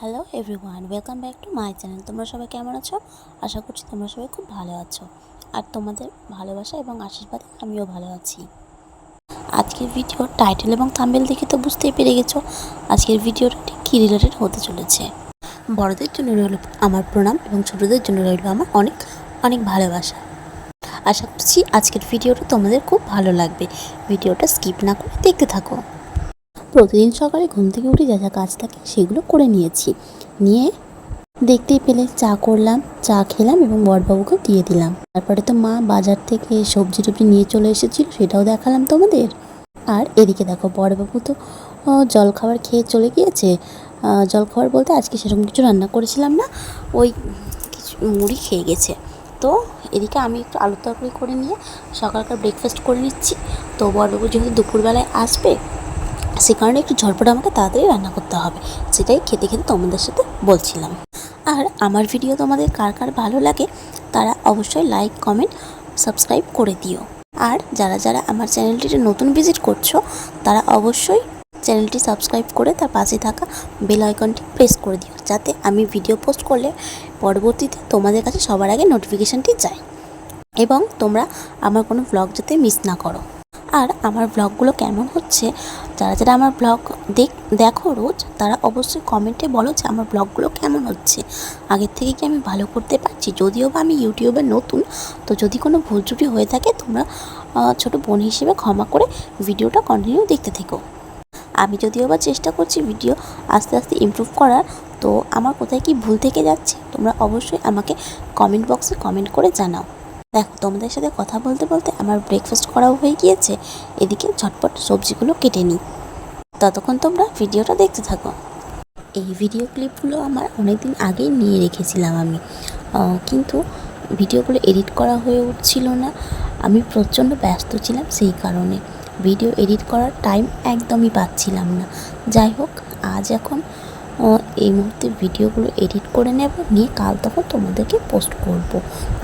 Hello everyone welcome back to my channel তোমরা সবাই কেমন আছো? আশা করছি তোমরা সবাই খুব ভালো আছো। আর তোমাদের ভালোবাসা এবং আশীর্বাদে আমিও ভালো আছি। আজকের ভিডিও টাইটেল এবং থাম্বেল দেখে তো বুঝতেই পেরে গেছো আজকের ভিডিওটা ঠিক কী রিলেটেড হতে চলেছে। বড়দের জন্য রইল আমার প্রণাম এবং ছোটদের জন্য রইল আমার অনেক অনেক ভালোবাসা। আশা করছি আজকের ভিডিওটা তোমাদের খুব ভালো লাগবে। ভিডিওটা স্কিপ না করে দেখতে থাকো। প্রতিদিন সকালে ঘুম থেকে উঠে যা যা কাজ থাকে সেগুলো করে নিয়েছি। নিয়ে দেখতেই পেলে চা করলাম, চা খেলাম এবং বড়বাবুকে দিয়ে দিলাম। তারপরে তো মা বাজার থেকে সবজি টবজি নিয়ে চলে এসেছিল, সেটাও দেখালাম তোমাদের। আর এদিকে দেখো বড়বাবু তো জলখাবার খেয়ে চলে গিয়েছে। জলখাবার বলতে আজকে সেরকম কিছু রান্না করেছিলাম না, ওই কিছু মুড়ি খেয়ে গেছে। তো এদিকে আমি একটু আলুর তরকারি করে নিয়ে সকালকার ব্রেকফাস্ট করে নিচ্ছি। তো বড়বাবু যেহেতু দুপুরবেলায় আসবে, সে কারণে একটু ঝটপট আমাকে তাড়াতাড়ি রান্না করতে হবে, সেটাই খেতে খেতে তোমাদের সাথে বলছিলাম। আর আমার ভিডিও তোমাদের কার কার ভালো লাগে, তারা অবশ্যই লাইক কমেন্ট সাবস্ক্রাইব করে দিও। আর যারা যারা আমার চ্যানেলটিতে নতুন ভিজিট করছ, তারা অবশ্যই চ্যানেলটি সাবস্ক্রাইব করে তার পাশে থাকা বেল আইকনটি প্রেস করে দিও, যাতে আমি ভিডিও পোস্ট করলে পরবর্তীতে তোমাদের কাছে সবার আগে নোটিফিকেশানটি যায়। এবং তোমরা আমার কোনো ব্লগ যাতে মিস না করো। আর আমার ব্লগগুলো কেমন হচ্ছে, যারা যারা আমার ব্লগ দেখ, দেখো রোজ, তারা অবশ্যই কমেন্টে বলো যে আমার ব্লগগুলো কেমন হচ্ছে। আগের থেকে কি আমি ভালো করতে পারছি? যদিও বা আমি ইউটিউবে নতুন, তো যদি কোনো ভুল ত্রুটি হয়ে থাকে, তোমরা ছোট বোন হিসেবে ক্ষমা করে ভিডিওটা কন্টিনিউ দেখতে থেকো। আমি যদিও বা চেষ্টা করছি ভিডিও আস্তে আস্তে ইমপ্রুভ করার, তো আমার কোথায় কি ভুল থেকে যাচ্ছে, তোমরা অবশ্যই আমাকে কমেন্ট বক্সে কমেন্ট করে জানাও। দেখো, তোমাদের সাথে কথা বলতে বলতে আমার ব্রেকফাস্ট করাও হয়ে গিয়েছে। এদিকে ঝটপট সবজিগুলো কেটে নিই। ততক্ষণ তোমরা ভিডিওটা দেখতে থাকো। এই ভিডিও ক্লিপগুলো আমার অনেকদিন আগেই নিয়ে রেখেছিলাম আমি। কিন্তু ভিডিওগুলো এডিট করা হয়ে উঠছিল না। আমি প্রচণ্ড ব্যস্ত ছিলাম সেই কারণে। ভিডিও এডিট করার টাইম একদমই পাচ্ছিলাম না। যাই হোক, আজ এখন এই মুহূর্তে ভিডিওগুলো এডিট করে নেব, নিয়ে কাল তখন তোমাদেরকে পোস্ট করব।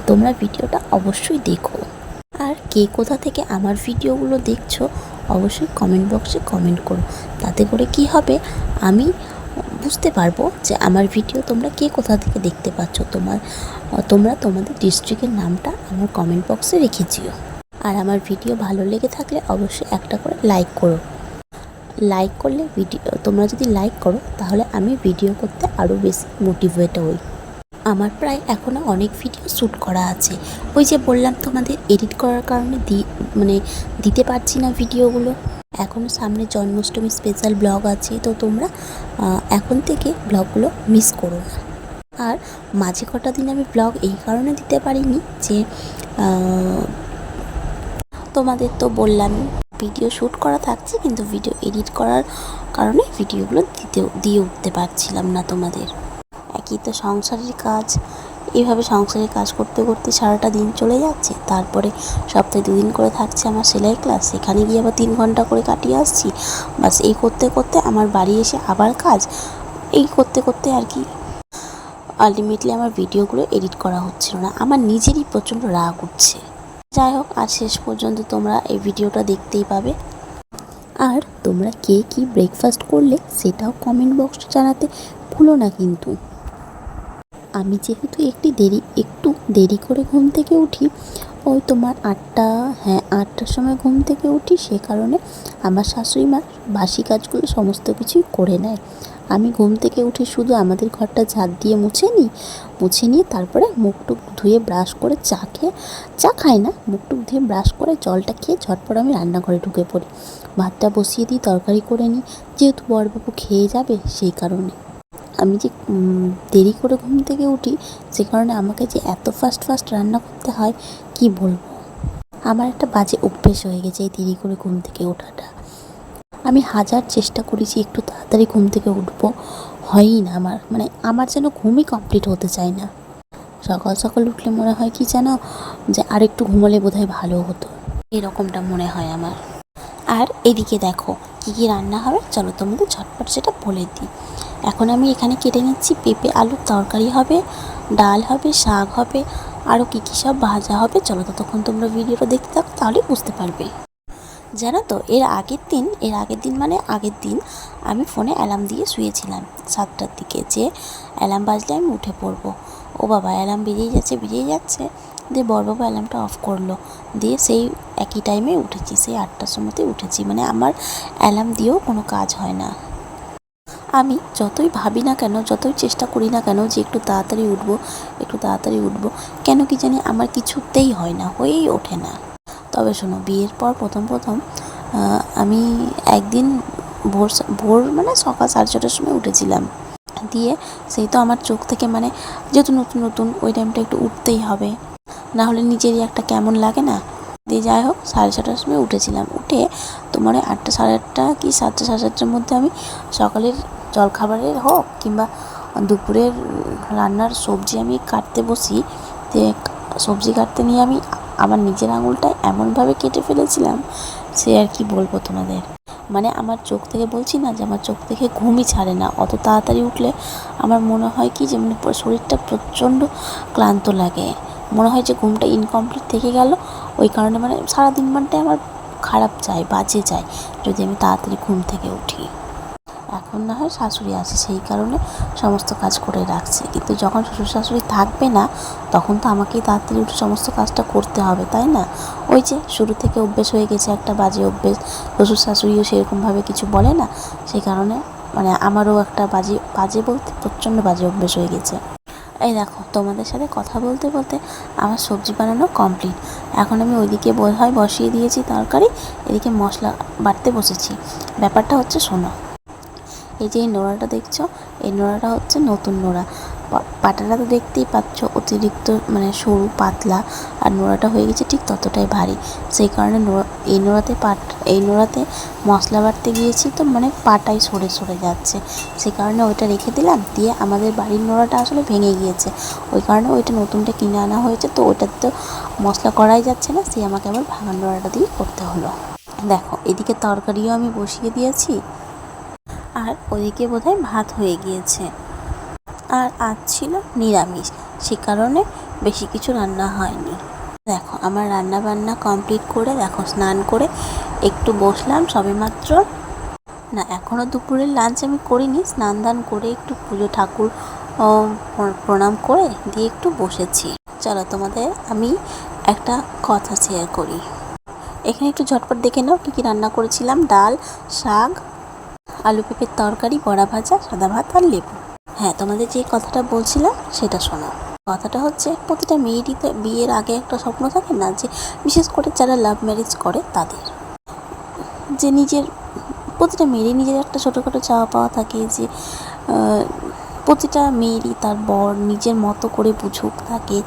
তোমরা ভিডিওটা অবশ্যই দেখো। আর কে কোথা থেকে আমার ভিডিওগুলো দেখছ, অবশ্যই কমেন্ট বক্সে কমেন্ট করো। তাতে করে কি হবে, আমি বুঝতে পারব যে আমার ভিডিও তোমরা কে কোথা থেকে দেখতে পাচ্ছ। তোমার তোমরা তোমাদের ডিস্ট্রিক্টের নামটা আমার কমেন্ট বক্সে রেখেছিও আর আমার ভিডিও ভালো লেগে থাকলে অবশ্যই একটা করে লাইক করো। লাইক করলে ভিডিও তোমরা যদি লাইক করো, তাহলে আমি ভিডিও করতে আরও বেশি মোটিভেট হই। আমার প্রায় এখনও অনেক ভিডিও শ্যুট করা আছে। ওই যে বললাম তোমাদের এডিট করার কারণে দি মানে দিতে পারছি না ভিডিওগুলো এখনও সামনে জন্মাষ্টমী স্পেশাল ব্লগ আছে, তো তোমরা এখন থেকে ব্লগগুলো মিস করো না। আর মাঝে কটা দিন আমি ব্লগ এই কারণে দিতে পারিনি যে তোমাদের তো বললাম ভিডিও শ্যুট করা থাকছে, কিন্তু ভিডিও এডিট করার কারণে ভিডিওগুলো দিতে, দিয়ে উঠতে পারছিলাম না তোমাদের। একই তো সংসারের কাজ। এইভাবে সংসারের কাজ করতে করতে সারাটা দিন চলে যাচ্ছে। তারপরে সপ্তাহে দুদিন করে থাকছে আমার সেলাই ক্লাস। সেখানে গিয়ে আবার তিন ঘণ্টা করে কাটিয়ে আসছি। বাস এই করতে করতে আমার বাড়ি এসে আবার কাজ। এই করতে করতে আর কি। আলটিমেটলি আমার ভিডিওগুলো এডিট করা হচ্ছিল না। আমার নিজেরই প্রচণ্ড রাগ উঠছে। যাই হোক আর শেষ পর্যন্ত তোমরা এই ভিডিওটা দেখতেই পাবে। আর তোমরা কে কি ব্রেকফাস্ট করলে সেটাও কমেন্ট বক্স জানাতে ভুলো না কিন্তু। আমি যেহেতু একটি দেরি, একটু দেরি করে ঘুম থেকে উঠি, ওই তোমার আটটা হ্যাঁ আটটার সময় ঘুম থেকে উঠি, সে কারণে আমার শাশুড়ি মা বাসি কাজগুলো সমস্ত কিছুই করে নেয়। আমি ঘুম থেকে উঠে শুধু আমাদের ঘরটা ঝাঁট দিয়ে মুছে নিই, মুছে নিয়ে তারপরে মুখ টুক ধুয়ে ব্রাশ করে চা খেয়ে, চা খাই না মুখ টুক ধুয়ে ব্রাশ করে জলটা খেয়ে ঝটপট আমি রান্নাঘরে ঢুকে পড়ি। ভাতটা বসিয়ে দিই, তরকারি করে নিই, যেহেতু বড়বাবু খেয়ে যাবে সেই কারণে। আমি যে দেরি করে ঘুম থেকে উঠি সে কারণে আমাকে যে এত ফাস্ট ফাস্ট রান্না করতে হয়, কি বলব? আমার একটা বাজে অভ্যেস হয়ে গেছে এই দেরি করে ঘুম থেকে ওঠাটা। আমি হাজার চেষ্টা করেছি, একটু তাড়াতাড়ি ঘুম থেকে উঠবো। হয়ই না আমার মানে আমার যেন ঘুমই কমপ্লিট হতে চায় না। সকাল সকাল উঠলে মনে হয় কি যেন, যে আর একটু ঘুমোলে বোধহয় ভালো হতো। এরকমটা মনে হয় আমার। আর এদিকে দেখো, কী কী রান্না হবে, চলো তোমাদের ঝটপট সেটা বলে দিই। এখন আমি এখানে কেটে নিচ্ছি, পেঁপে আলুর তরকারি হবে, ডাল হবে, শাক হবে আরও কী কী সব ভাজা হবে, চলো ততক্ষণ তোমরা ভিডিওটা দেখতে থাকো, তাহলে বুঝতে পারবে। জানো তো, এর আগের দিন, এর আগের দিন মানে আগের দিন আমি ফোনে অ্যালার্ম দিয়ে শুয়েছিলাম সাতটার দিকে যে অ্যালার্ম বাজলে আমি উঠে পড়ব। ও বাবা, অ্যালার্ম বেরিয়ে যাচ্ছে বেরিয়ে যাচ্ছে। দিয়ে বড়বাবু অ্যালার্মটা অফ করল। দিয়ে সেই একই টাইমে উঠেছি, সেই আটটার সময়তে উঠেছি। মানে আমার অ্যালার্ম দিয়েও কোনো কাজ হয় না। আমি যতই ভাবি না কেন, যতই চেষ্টা করি না কেন যে একটু তাড়াতাড়ি উঠবো, একটু তাড়াতাড়ি উঠবো, কেন কি জানি আমার কিছুতেই হয় না, হয়েই ওঠে না। তবে শোনো, বিয়ের পর প্রথম প্রথম আমি একদিন ভোর ভোর মানে সকাল সাড়ে ছটার সময় উঠেছিলাম। দিয়ে সেই তো আমার চোখ থেকে মানে যেহেতু নতুন নতুন, ওই টাইমটা একটু উঠতেই হবে। না হলে নিজেরই একটা কেমন লাগে না? দিয়ে যাই হোক, সাড়ে ছটার সময় উঠেছিলাম। উঠে তোমার আটটা, সাড়ে আটটা কি সাতটা, সাড়ে সাতটার মধ্যে আমি সকালের জলখাবারের হোক কিংবা দুপুরের রান্নার সবজি আমি কাটতে বসি। যে সবজি কাটতে নিয়ে আমি আমার নিজের আঙুলটা এমনভাবে কেটে ফেলেছিলাম সে আর কি বলব তোমাদের। মানে আমার চোখ থেকে বলছি না যে আমার চোখ থেকে ঘুমই ছাড়ে না, অত তাড়াতাড়ি উঠলে আমার মনে হয় কি যে মানে শরীরটা প্রচণ্ড ক্লান্ত লাগে। মনে হয় যে ঘুমটা ইনকমপ্লিট থেকে গেল, ওই কারণে মানে সারাদিন মানটাই আমার খারাপ যায়, বাজে যায়, যদি আমি তাড়াতাড়ি ঘুম থেকে উঠি। এখন না হয় শাশুড়ি আছে, সেই কারণে সমস্ত কাজ করে রাখছে। কিন্তু যখন শ্বশুর শাশুড়ি থাকবে না, তখন তো আমাকেই তাড়াতাড়ি উঠে সমস্ত কাজটা করতে হবে, তাই না? ওই যে শুরু থেকে অভ্যেস হয়ে গেছে একটা বাজে অভ্যেস শ্বশুর শাশুড়িও সেরকমভাবে কিছু বলে না, সেই কারণে মানে আমারও একটা বাজে বাজে বলতে প্রচণ্ড বাজে অভ্যেস হয়ে গেছে। এই দেখো, তোমাদের সাথে কথা বলতে বলতে আমার সবজি বানানো কমপ্লিট এখন আমি ওইদিকে হয় বসিয়ে দিয়েছি তরকারি, এদিকে মশলা বাটতে বসেছি। ব্যাপারটা হচ্ছে শোনো এই যে এই নোড়াটা দেখছ, এই নোড়াটা হচ্ছে নতুন নোড়া। পাটাটা তো দেখতেই পাচ্ছ, অতিরিক্ত মানে সরু, পাতলা, আর নোড়াটা হয়ে গেছে ঠিক ততটাই ভারী। সেই কারণে এই নোড়াতে পাট, এই নোড়াতে মশলা বাটতে গিয়েছি তো মানে পাটাই সরে সরে যাচ্ছে। সেই কারণে ওইটা রেখে দিলাম, দিয়ে আমাদের বাড়ির নোড়াটা আসলে ভেঙে গিয়েছে। ওই কারণে ওইটা নতুনটা কিনে আনা হয়েছে তো ওইটাতে তো মশলা করাই যাচ্ছে না, সেই আমাকে আবার ভাঙা নোড়াটা দিয়ে করতে হলো। দেখো, এদিকে তরকারিও আমি বসিয়ে দিয়েছি। আর ওদিকে বোধহয় ভাত হয়ে গিয়েছে। আর আজ ছিল নিরামিষ, সে কারণে বেশি কিছু রান্না হয়নি। দেখো, আমার রান্না বান্না কমপ্লিট করে, দেখো, স্নান করে একটু বসলাম সবেমাত্র। না এখনও দুপুরের লাঞ্চ আমি করিনি স্নান দান করে একটু পুজো ঠাকুর প্রণাম করে দিয়ে একটু বসেছি। চলো, তোমাদের আমি একটা কথা শেয়ার করি। এখানে একটু ঝটপট দেখে নাও কী কী রান্না করেছিলাম। ডাল, শাক আলু পেঁপের তরকারি, বড়া ভাজা, সাদা ভাত আর লেবু। হ্যাঁ তোমাদের যে কথাটা বলছিলাম, সেটা শোনো। কথাটা হচ্ছে, প্রতিটা মেয়েরই তো বিয়ের আগে একটা স্বপ্ন থাকে না যে, বিশেষ করে যারা লাভ ম্যারেজ করে, তাদের। যে নিজের, প্রতিটা মেয়েরই নিজের একটা ছোটোখাটো চাওয়া পাওয়া থাকে যে প্রতিটা মেয়েরই তার বর নিজের মতো করে বুঝুক থাকে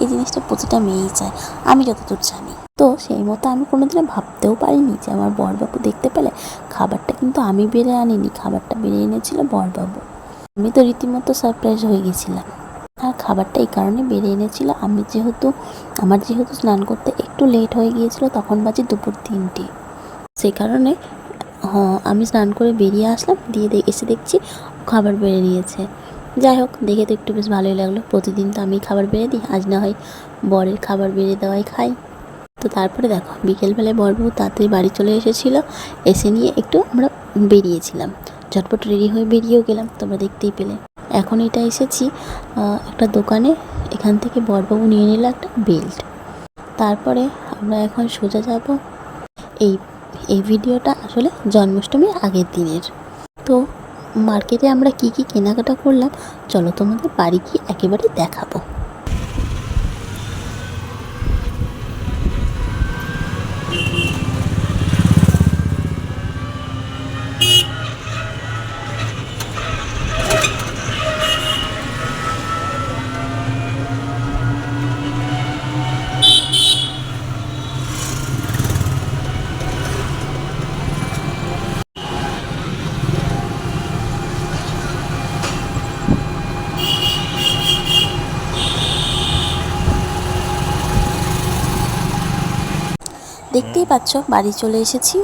এই জিনিসটা প্রতিটা মেয়েই চায়। আমি যতদূর জানি। তো সেই মতো আমি কোনোদিনও ভাবতেও পারিনি যে আমার বরবাবু দেখতে পেলে খাবারটা কিন্তু আমি বেড়ে আনিনি, খাবারটা বেড়ে এনেছিল বরবাবু। আমি তো রীতিমতো সারপ্রাইজ হয়ে গেছিলাম। আর খাবারটা এই কারণে বেড়ে এনেছিল, আমি যেহেতু, আমার যেহেতু স্নান করতে একটু লেট হয়ে গিয়েছিল, তখন বাজে দুপুর তিনটে। সেই কারণে হ্যাঁ আমি স্নান করে বেরিয়ে আসলাম, দিয়ে এসে দেখছি খাবার বেড়ে নিয়েছে। যাই হোক, দেখে তো একটু বেশ ভালোই লাগল। প্রতিদিন তো আমি খাবার বেড়ে দিই, আজ না হয় বরের খাবার বেড়ে দেওয়াই খাই। তো তারপরে দেখো, বিকেলবেলায় বরবাবু তাড়াতাড়ি বাড়ি চলে এসেছিল, এসে নিয়ে একটু আমরা বেরিয়েছিলাম। ঝটপট রেডি হয়ে বেরিয়েও গেলাম, তোমরা দেখতেই পেলে। এখন এটা এসেছি একটা দোকানে, এখান থেকে বরবাবু নিয়ে নিল একটা বেল্ট। তারপরে আমরা এখন সোজা যাব, এই এই ভিডিওটা আসলে জন্মাষ্টমীর আগের দিনের। তো মার্কেটে আমরা কি কি কেনাকাটা করলাম চলো তোমাদের বাড়ি গিয়ে একেবারে দেখাবো। দেখতেই পাচ্ছ, বাড়ি চলে এসেছি।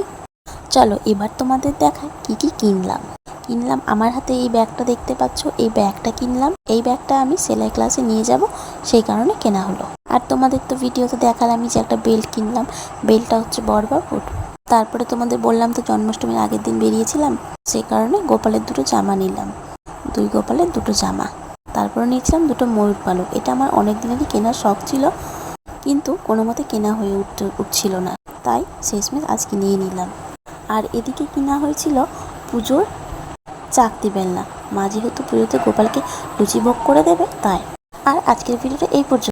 চলো, এবার তোমাদের দেখাই কি কি কিনলাম। কিনলাম, আমার হাতে এই ব্যাগটা দেখতে পাচ্ছ, এই ব্যাগটা কিনলাম। এই ব্যাগটা আমি সেলাই ক্লাসে নিয়ে যাব, সেই কারণে কেনা হলো। আর তোমাদের তো ভিডিওতে দেখালাম আমি যে একটা বেল্ট কিনলাম, বেল্টটা হচ্ছে বরবাবুর। তারপরে তোমাদের বললাম তো জন্মাষ্টমীর আগের দিন বেরিয়েছিলাম সেই কারণে গোপালের দুটো জামা নিলাম। দুই গোপালের দুটো জামা। তারপরে নিয়েছিলাম দুটো ময়ূর পালক। এটা আমার অনেক দিনেরই কেনার শখ ছিল, কিন্তু কোনো মতে কেনা হয়ে উঠতে, উঠছিল না। তাই শেষমেশ আজকে নিয়ে নিলাম। আর এদিকে কিনা হয়েছিল, পুজোর চাকতি বেলনা মা যেহেতু পুজোতে গোপালকে লুচি ভোগ করে দেবে, তাই। আর আজকের ভিডিওটা এই পর্যন্ত।